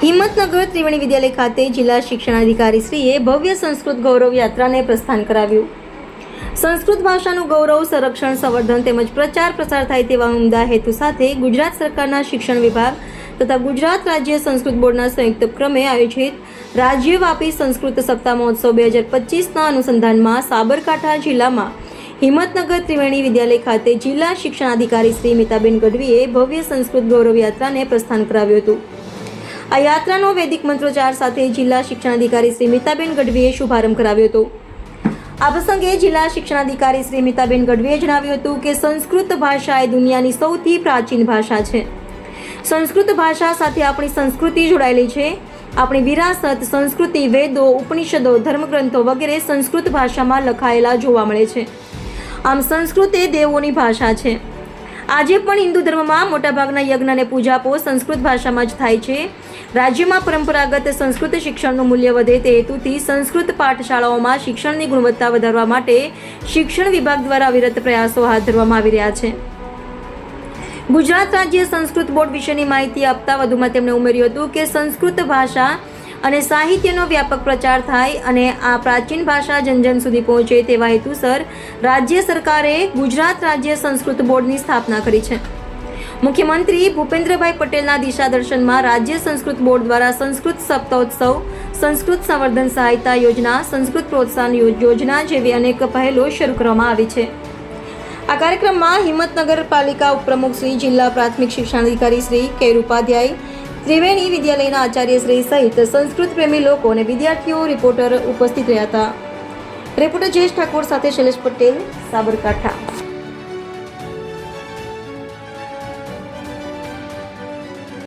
હિંમતનગર ત્રિવેણી વિદ્યાલય ખાતે જિલ્લા શિક્ષણાધિકારી શ્રીએ ભવ્ય સંસ્કૃત ગૌરવ યાત્રાને પ્રસ્થાન કરાવ્યું. સંસ્કૃત ભાષાનું ગૌરવ, સંરક્ષણ, સંવર્ધન તેમજ પ્રચાર પ્રસાર થાય તેવા ઉમદા હેતુ સાથે ગુજરાત સરકારના શિક્ષણ વિભાગ તથા ગુજરાત રાજ્ય સંસ્કૃત બોર્ડના સંયુક્ત ઉપક્રમે આયોજિત રાજ્યવ્યાપી સંસ્કૃત સપ્તાહ મહોત્સવ બે હજાર પચીસના અનુસંધાનમાં સાબરકાંઠા જિલ્લામાં હિંમતનગર ત્રિવેણી વિદ્યાલય ખાતે જિલ્લા શિક્ષણાધિકારી શ્રી મિતાબેન ગઢવીએ ભવ્ય સંસ્કૃત ગૌરવ યાત્રાને પ્રસ્થાન કરાવ્યું હતું. આ યાત્રાનો વૈદિક મંત્રોચ્ચાર સાથે જિલ્લા શિક્ષણાધિકારી શ્રી મિતાબેન ગઢવીએ શુભારંભ કરાવ્યો હતો. આ પ્રસંગે જિલ્લા શિક્ષણાધિકારી શ્રી મિતાબેન ગઢવીએ જણાવ્યું હતું કે સંસ્કૃત ભાષા એ દુનિયાની સૌથી પ્રાચીન ભાષા છે. સંસ્કૃત ભાષા સાથે આપણી સંસ્કૃતિ જોડાયેલી છે. આપણી વિરાસત, સંસ્કૃતિ, વેદો, ઉપનિષદો, ધર્મગ્રંથો વગેરે સંસ્કૃત ભાષામાં લખાયેલા જોવા મળે છે. આમ સંસ્કૃત એ દેવોની ભાષા છે. આજે પણ હિન્દુ ધર્મમાં મોટાભાગના યજ્ઞ અને પૂજાપો સંસ્કૃત ભાષામાં જ થાય છે. રાજ્યમાં પરંપરાગત સંસ્કૃત શિક્ષણનું મૂલ્ય વધે તે હેતુથી સંસ્કૃત પાઠશાળાઓમાં શિક્ષણની ગુણવત્તા વધારવા માટે શિક્ષણ વિભાગ દ્વારા અવિરત પ્રયાસો હાથ ધરવામાં આવી રહ્યા છે. ગુજરાત રાજ્ય સંસ્કૃત બોર્ડ વિશેની માહિતી આપતા વધુમાં તેમણે ઉમેર્યું હતું કે સંસ્કૃત ભાષા અને સાહિત્યનો વ્યાપક પ્રચાર થાય અને આ પ્રાચીન ભાષા જનજન સુધી પહોંચે તેવા હેતુસર રાજ્ય સરકારે ગુજરાત રાજ્ય સંસ્કૃત બોર્ડની સ્થાપના કરી છે. મુખ્યમંત્રી ભૂપેન્દ્રભાઈ પટેલના દિશાદર્શનમાં રાજ્ય સંસ્કૃત બોર્ડ દ્વારા સંસ્કૃત સપ્તોત્સવ, સંસ્કૃત સંવર્ધન સહાયતા યોજના, સંસ્કૃત પ્રોત્સાહન યોજના જેવી અનેક પહેલો શરૂ કરવામાં આવી છે. આ કાર્યક્રમમાં હિંમતનગર પાલિકા ઉપપ્રમુખ શ્રી જિલ્લા પ્રાથમિક શિક્ષણાધિકારી શ્રી કેર ઉપાધ્યાય ત્રિવેણી વિદ્યાલયના આચાર્ય શ્રી સહિત સંસ્કૃત પ્રેમી લોકો અને વિદ્યાર્થીઓ રિપોર્ટર ઉપસ્થિત રહ્યા હતા. રિપોર્ટર જયેશ ઠાકોર સાથે શૈલેષ પટેલ, સાબરકાંઠા.